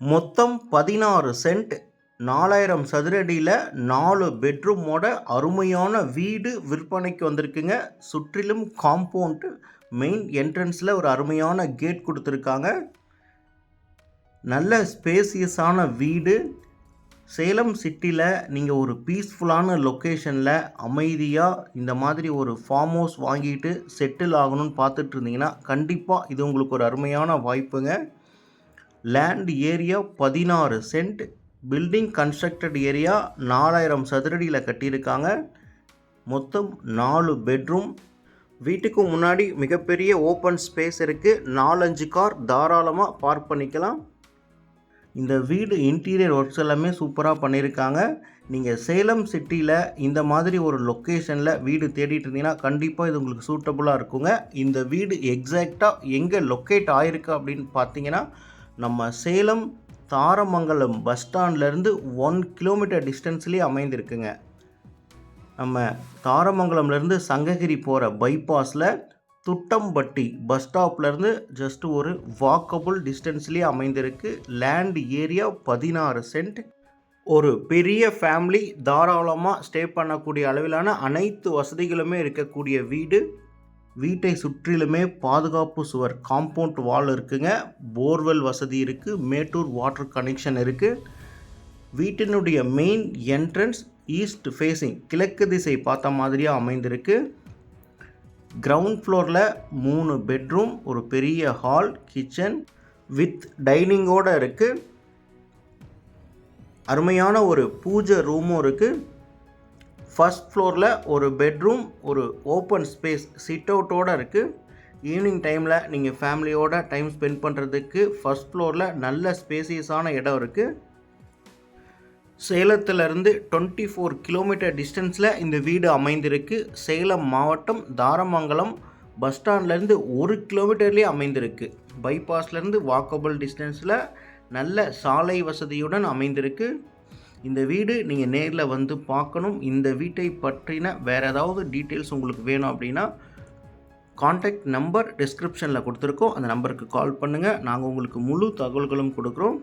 மொத்தம் பதினாறு சென்ட். நாலாயிரம் சதுரடியில் நாலு பெட்ரூமோட அருமையான வீடு விற்பனைக்கு வந்திருக்குங்க. சுற்றிலும் காம்பவுண்டு மெயின் என்ட்ரன்ஸில் ஒரு அருமையான கேட் கொடுத்துருக்காங்க. நல்ல ஸ்பேசியஸான வீடு. சேலம் சிட்டியில் நீங்கள் ஒரு பீஸ்ஃபுல்லான லொக்கேஷனில் அமைதியாக இந்த மாதிரி ஒரு ஃபார்ம் ஹவுஸ் வாங்கிட்டு செட்டில் ஆகணும்னு பார்த்துட்டு இருந்தீங்கன்னா கண்டிப்பாக இது உங்களுக்கு ஒரு அருமையான வாய்ப்புங்க. லேண்ட் ஏரியா பதினாறு சென்ட். பில்டிங் கன்ஸ்ட்ரக்டட் ஏரியா நாலாயிரம் சதுரடியில் கட்டியிருக்காங்க. மொத்தம் நாலு பெட்ரூம் வீட்டுக்கு முன்னாடி மிகப்பெரிய ஓப்பன் ஸ்பேஸ் இருக்குது நாலஞ்சு கார் தாராளமாக பார்க் பண்ணிக்கலாம். இந்த வீடு இன்டீரியர் ஒர்க்ஸ் எல்லாமே சூப்பராக பண்ணியிருக்காங்க. நீங்கள் சேலம் சிட்டியில் இந்த மாதிரி ஒரு லொக்கேஷனில் வீடு தேடிட்டு இருந்தீங்கன்னா கண்டிப்பாக இது உங்களுக்கு சூட்டபுளாக இருக்குங்க. இந்த வீடு எக்ஸாக்டாக எங்கே லொக்கேட் ஆகிருக்கு அப்படின்னு பார்த்தீங்கன்னா நம்ம சேலம் தாரமங்கலம் பஸ் ஸ்டாண்ட்லேருந்து ஒன் கிலோமீட்டர் டிஸ்டன்ஸ்லேயே அமைந்திருக்குங்க. நம்ம தாரமங்கலம்லேருந்து சங்ககிரி போகிற பைபாஸில் துட்டம்பட்டி பஸ் ஸ்டாப்லேருந்து ஜஸ்ட் ஒரு வாக்கபுள் டிஸ்டன்ஸ்லேயே அமைந்திருக்கு. லேண்ட் ஏரியா பதினாறு சென்ட் ஒரு பெரிய ஃபேமிலி தாராளமாக ஸ்டே பண்ணக்கூடிய அளவிலான அனைத்து வசதிகளுமே இருக்கக்கூடிய வீடு. வீட்டை சுற்றிலுமே பாதுகாப்பு சுவர் காம்பவுண்ட் வால் இருக்குங்க. போர்வெல் வசதி இருக்குது மேட்டூர் வாட்டர் கனெக்ஷன் இருக்குது வீட்டினுடைய மெயின் என்ட்ரன்ஸ் ஈஸ்ட் ஃபேஸிங் கிழக்கு திசை பார்த்த மாதிரியாக அமைந்திருக்கு. கிரவுண்ட் ஃப்ளோரில் மூணு பெட்ரூம் ஒரு பெரிய ஹால் கிச்சன் வித் டைனிங்கோடு இருக்குது அருமையான ஒரு பூஜை ரூமும் இருக்குது ஃபஸ்ட் ஃப்ளோரில் ஒரு பெட்ரூம் ஒரு ஓப்பன் ஸ்பேஸ் சிட் அவுட்டோடு இருக்குது ஈவினிங் டைமில் நீங்கள் ஃபேமிலியோட டைம் ஸ்பெண்ட் பண்ணுறதுக்கு ஃபஸ்ட் ஃப்ளோரில் நல்ல ஸ்பேசியஸான இடம் இருக்குது சேலத்திலிருந்து டுவெண்ட்டி ஃபோர் கிலோமீட்டர் டிஸ்டன்ஸில் இந்த வீடு அமைந்திருக்கு. சேலம் மாவட்டம் தாரமங்கலம் பஸ் ஸ்டாண்ட்லேருந்து ஒரு கிலோமீட்டர்லேயே அமைந்திருக்கு. பைபாஸ்லேருந்து வாக்கபிள் டிஸ்டன்ஸில் நல்ல சாலை வசதியுடன் அமைந்திருக்கு. இந்த வீடு நீங்கள் நேரில் வந்து பார்க்கணும். இந்த வீட்டை பற்றின வேறு ஏதாவது டீட்டெயில்ஸ் உங்களுக்கு வேணும் அப்படின்னா காண்டாக்ட் நம்பர் டிஸ்கிரிப்ஷனில் கொடுத்துருக்கோம். அந்த நம்பருக்கு கால் பண்ணுங்கள் நாங்கள் உங்களுக்கு முழு தகவல்களும் கொடுக்குறோம்.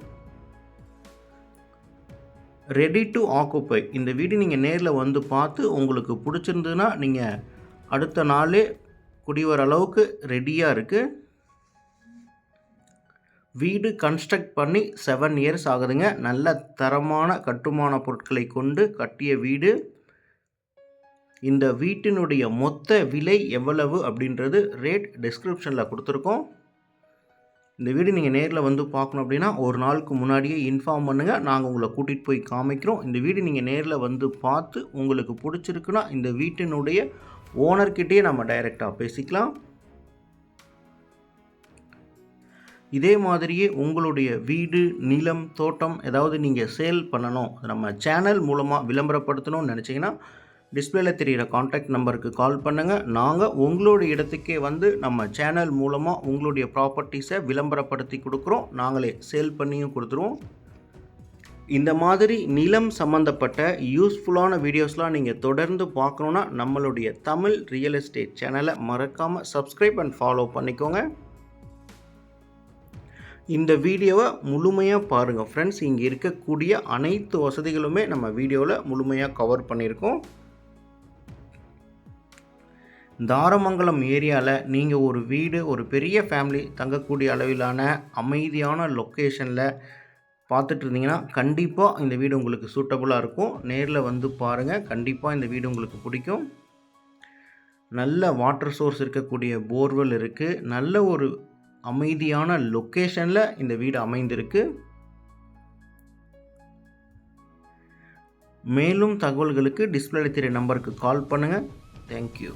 ரெடி டு ஆக்குப்பை இந்த வீடு நீங்கள் நேரில் வந்து பார்த்து உங்களுக்கு பிடிச்சிருந்ததுன்னா நீங்கள் அடுத்த நாளே குடிவர அளவுக்கு ரெடியாக இருக்குது வீடு கன்ஸ்ட்ரக்ட் பண்ணி செவன் இயர்ஸ் ஆகுதுங்க. நல்ல தரமான கட்டுமான பொருட்களை கொண்டு கட்டிய வீடு. இந்த வீட்டினுடைய மொத்த விலை எவ்வளவு அப்படின்றது ரேட் டிஸ்கிரிப்ஷனில் கொடுத்துருக்கோம். இந்த வீடு நீங்கள் நேரில் வந்து பார்க்கணும் அப்படின்னா ஒரு நாளுக்கு முன்னாடியே இன்ஃபார்ம் பண்ணுங்கள் நாங்கள் உங்களை கூட்டிகிட்டு போய் காமிக்கிறோம். இந்த வீடு நீங்கள் நேரில் வந்து பார்த்து உங்களுக்கு பிடிச்சிருக்குன்னா இந்த வீட்டினுடைய ஓனர்கிட்டேயே நம்ம டைரெக்டாக பேசிக்கலாம். இதே மாதிரியே உங்களுடைய வீடு நிலம் தோட்டம் ஏதாவது நீங்கள் சேல் பண்ணணும் நம்ம சேனல் மூலமாக விளம்பரப்படுத்தணும்னு நினச்சிங்கன்னா டிஸ்பிளேல தெரிகிற காண்டாக்ட் நம்பருக்கு கால் பண்ணுங்கள் நாங்கள் உங்களுடைய இடத்துக்கே வந்து நம்ம சேனல் மூலமாக உங்களுடைய ப்ராப்பர்ட்டிஸை விளம்பரப்படுத்தி கொடுக்குறோம். நாங்களே சேல் பண்ணியும் கொடுத்துருவோம். இந்த மாதிரி நிலம் சம்மந்தப்பட்ட யூஸ்ஃபுல்லான வீடியோஸ்லாம் நீங்கள் தொடர்ந்து பார்க்கணுன்னா நம்மளுடைய தமிழ் ரியல் எஸ்டேட் சேனலை மறக்காமல் சப்ஸ்கிரைப் அண்ட் ஃபாலோ பண்ணிக்கோங்க. இந்த வீடியோவை முழுமையாக பாருங்கள் ஃப்ரெண்ட்ஸ் இங்கே இருக்கக்கூடிய அனைத்து வசதிகளுமே நம்ம வீடியோவில் முழுமையாக கவர் பண்ணியிருக்கோம். தாரமங்கலம் ஏரியாவில் நீங்கள் ஒரு வீடு ஒரு பெரிய ஃபேமிலி தங்கக்கூடிய அளவிலான அமைதியான லொக்கேஷனில் பார்த்துட்டு இருந்தீங்கன்னா கண்டிப்பாக இந்த வீடு உங்களுக்கு சூட்டபுளாக இருக்கும். நேரில் வந்து பாருங்கள் கண்டிப்பாக இந்த வீடு உங்களுக்கு பிடிக்கும். நல்ல வாட்டர் சோர்ஸ் இருக்கக்கூடிய போர்வெல் இருக்குது நல்ல ஒரு அமைதியான லொக்கேஷனில் இந்த வீடு அமைந்திருக்கு. மேலும் தகவல்களுக்கு டிஸ்பிளே திரை நம்பருக்கு கால் பண்ணுங்கள் தேங்க்யூ